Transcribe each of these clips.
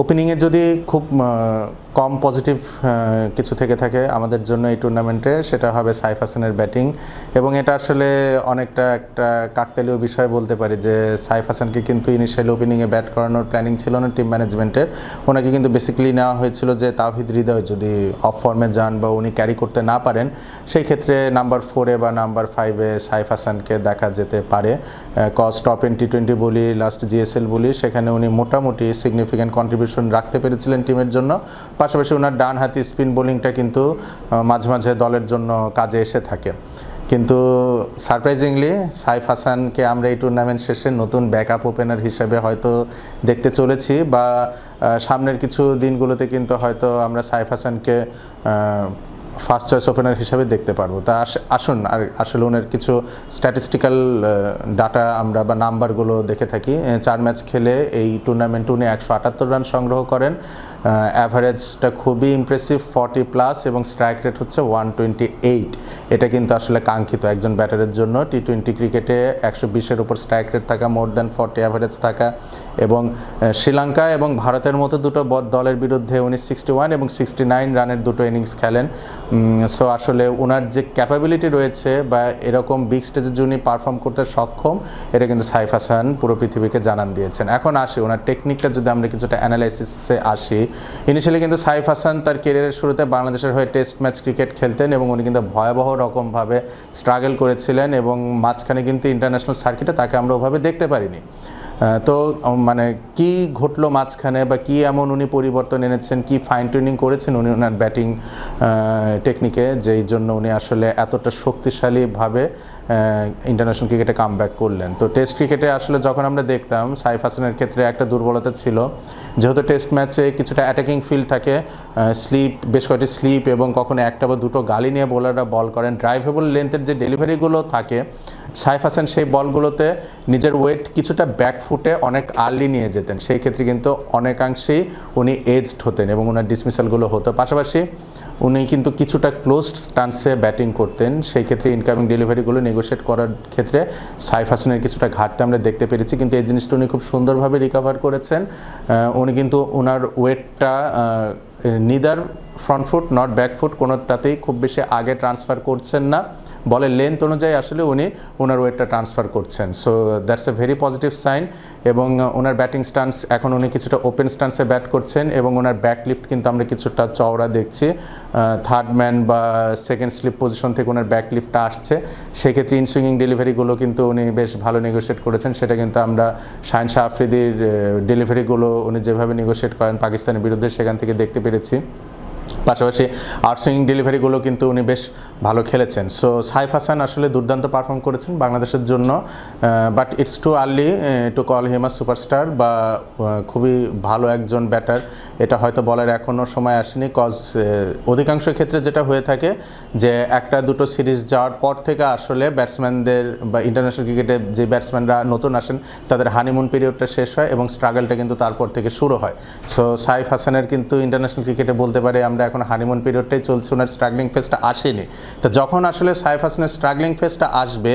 ওপেনিংয়ে যদি খুব কম পজিটিভ কিছু থেকে থাকে আমাদের জন্য এই টুর্নামেন্টে সেটা হবে সাইফ হাসানের ব্যাটিং এবং এটা আসলে অনেকটা একটা কাকতালীয় বিষয় বলতে পারি যে সাইফ হাসানকে কিন্তু ইনিশিয়াল ওপেনিংয়ে ব্যাট করানোর প্ল্যানিং ছিল না টিম ম্যানেজমেন্টের ওনাকে কিন্তু বেসিক্যালি নেওয়া হয়েছিল যে তাহিদ হৃদয় যদি অফ ফর্মে যান বা উনি ক্যারি করতে না পারেন, সেই ক্ষেত্রে নাম্বার ফোরে বা নাম্বার ফাইভে সাইফ হাসানকে দেখা যেতে পারে। Cause top in T twenty বলি লাস্ট জিএসএল বলি, সেখানে উনি মোটামুটি সিগনিফিক্যান্ট কন্ট্রিবিউশন রাখতে পেরেছিলেন টিমের জন্য। পাশাপাশি ওনার ডান হাতি স্পিন বোলিংটা কিন্তু মাঝে মাঝে দলের জন্য কাজে এসে থাকে। কিন্তু সারপ্রাইজিংলি সাইফ হাসানকে আমরা এই টুর্নামেন্ট শেষে নতুন ব্যাকআপ ওপেনার হিসেবে হয়তো দেখতে চলেছি বা সামনের কিছু দিনগুলোতে কিন্তু হয়তো আমরা সাইফ হাসানকে ফার্স্ট চয়েস ওপেনার হিসাবে দেখতে পারব। তা আস- আসুন, আর আসলে ওনার কিছু স্ট্যাটিস্টিক্যাল ডাটা আমরা বা নাম্বারগুলো দেখে থাকি। চার ম্যাচ খেলে এই টুর্নামেন্টে উনি একশো আটাত্তর রান সংগ্রহ করেন। অ্যাভারেজটা খুবই ইমপ্রেসিভ ফর্টি প্লাস এবং স্ট্রাইক রেট হচ্ছে ওয়ান টোয়েন্টি এইট এটা কিন্তু আসলে কাঙ্ক্ষিত একজন ব্যাটারের জন্য। টি টোয়েন্টি ক্রিকেটে একশো বিশের উপর স্ট্রাইক রেট থাকা মোর দ্যান ফর্টি অ্যাভারেজ থাকা এবং শ্রীলঙ্কা এবং ভারতের মতো দুটো দলের বিরুদ্ধে উনি সিক্সটি ওয়ান এবং সিক্সটি নাইন রানের দুটো ইনিংস খেলেন। সো আসলে ওনার যে ক্যাপাবিলিটি রয়েছে বা এরকম বিগ স্টেজের জন্য পারফর্ম করতে সক্ষম, এটা কিন্তু সাইফ হাসান পুরো পৃথিবীকে জানান দিয়েছেন। এখন আসি ওনার টেকনিকটা যদি আমরা কিছুটা অ্যানালাইসিসে আসি ইনিশিয়ালি কিন্তু সাইফ হাসান তার কেরিয়ারের শুরুতে বাংলাদেশের হয়ে টেস্ট ম্যাচ ক্রিকেট খেলতেন এবং উনি কিন্তু ভয়াবহ রকমভাবে স্ট্রাগল করেছিলেন এবং মাঝখানে কিন্তু ইন্টারন্যাশনাল সার্কিটে তাকে আমরা ওভাবে দেখতে পারিনি। তো মানে কি ঘটলো মাঝখানে বা কি এমন উনি পরিবর্তন এনেছেন, কি ফাইন টিউনিং করেছেন উনি ওনার ব্যাটিং টেকনিকে যেই জন্য উনি আসলে এতটা শক্তিশালীভাবে ইন্টারন্যাশনাল ক্রিকেটে কাম ব্যাক করলেন? তো টেস্ট ক্রিকেটে আসলে যখন আমরা দেখতাম, সাইফ হাসানের ক্ষেত্রে একটা দুর্বলতা ছিল। যেহেতু টেস্ট ম্যাচে কিছুটা অ্যাটাকিং ফিল্ড থাকে স্লিপ বেশ কয়েকটি স্লিপ এবং কখনো একটা বা দুটো গালি নিয়ে বোলাররা বল করেন। ড্রাইভেবল লেন্থের যে ডেলিভারিগুলো থাকে সাইফ হাসান সেই বলগুলোতে নিজের ওয়েট কিছুটা ব্যাকফুটে অনেক আর্লি নিয়ে যেতেন। সেই ক্ষেত্রে কিন্তু অনেকাংশেই উনি এজড হতেন এবং ওনার ডিসমিসালগুলো হতো। পাশাপাশি উনি কিন্তু কিছুটা ক্লোজড স্টান্সে ব্যাটিং করতেন। সেই ক্ষেত্রে ইনকামিং ডেলিভারিগুলো নেগোশিয়েট করার ক্ষেত্রে সাইফ হাসানের কিছুটা ঘাটতি আমরা দেখতে পেরেছি। কিন্তু এই জিনিসটা উনি খুব সুন্দরভাবে রিকভার করেছেন। উনি কিন্তু ওনার ওয়েটটা neither front foot not back foot কোনোটাতেই খুব বেশি আগে ট্রান্সফার করছেন না। বলের লেন্থ অনুযায়ী আসলে উনি ওনার ওয়েটটা ট্রান্সফার করছেন। So that's a very positive sign এবং ওনার ব্যাটিং স্টান্স এখন উনি কিছুটা ওপেন স্টান্সে ব্যাট করছেন এবং ওনার ব্যাক লিফট কিন্তু আমরা কিছুটা চওড়া দেখছি। থার্ড ম্যান বা সেকেন্ড স্লিপ পজিশন থেকে ওনার ব্যাক লিফটটা আসছে। সেক্ষেত্রে ইনসুইংিং ডেলিভারিগুলো কিন্তু উনি বেশ ভালো নেগোসিয়েট করেছেন। সেটা কিন্তু আমরা শাহিন শাহ আফ্রিদির ডেলিভারিগুলো উনি যেভাবে নেগোশিয়েট করেন পাকিস্তানের বিরুদ্ধে সেখান থেকে দেখতে পেরেছি। পাশাপাশি আউটসুইং ডেলিভারিগুলো কিন্তু উনি বেশ ভালো খেলেছেন। সো সাইফ হাসান আসলে দুর্দান্ত পারফর্ম করেছেন বাংলাদেশের জন্য but it's too early to call him a superstar বা খুবই ভালো একজন ব্যাটার এটা হয়তো বলার এখনও সময় আসেনি কজ অধিকাংশ ক্ষেত্রে যেটা হয়ে থাকে যে একটা দুটো সিরিজ যাওয়ার পর থেকে আসলে ব্যাটসম্যানদের বা ইন্টারন্যাশনাল ক্রিকেটে যে ব্যাটসম্যানরা নতুন আসেন, তাদের হানিমুন পিরিয়ডটা শেষ হয় এবং স্ট্রাগলটা কিন্তু তারপর থেকে শুরু হয়। সো সাইফ হাসানের কিন্তু ইন্টারন্যাশনাল ক্রিকেটে বলতে পারে আমরা এখন হানিমুন পিরিয়ডটাই চলছে, ওনার স্ট্রাগলিং ফেসটা আসেনি। তো যখন আসলে সাইফ হাসানের স্ট্রাগলিং ফেসটা আসবে,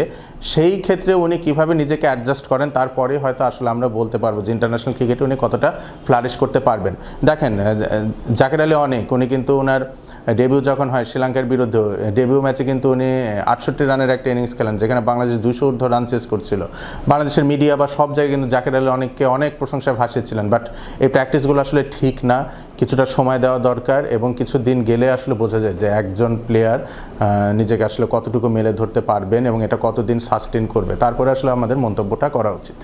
সেই ক্ষেত্রে উনি কীভাবে নিজেকে অ্যাডজাস্ট করেন তারপরে হয়তো আসলে আমরা বলতে পারব যে ইন্টারন্যাশনাল ক্রিকেটে উনি কতটা ফ্লারিশ করতে পারবেন। দেখেন জাকের আলী অনেক, উনি কিন্তু ওনার ডেবিউ যখন হয় শ্রীলঙ্কার বিরুদ্ধে ডেবিউ ম্যাচে কিন্তু উনি আটষট্টি রানের একটা ইনিংস খেলেন, যেখানে বাংলাদেশ দুশো ঊর্ধ্ব রান চেস করছিল। বাংলাদেশের মিডিয়া বা সব জায়গায় কিন্তু জাকের আলী অনেককে অনেক প্রশংসায় ভাসিয়েছিলেন বাট এই প্র্যাকটিসগুলো আসলে ঠিক না, কিছুটা সময় দেওয়া দরকার এবং কিছু দিন গেলে আসলে বোঝা যায় যে একজন প্লেয়ার নিজেকে আসলে কতটুকু মেলে ধরতে পারবেন এবং এটা কতদিন সাস্টেন করবে। তারপরে আসলে আমাদের মন্তব্যটা করা উচিত।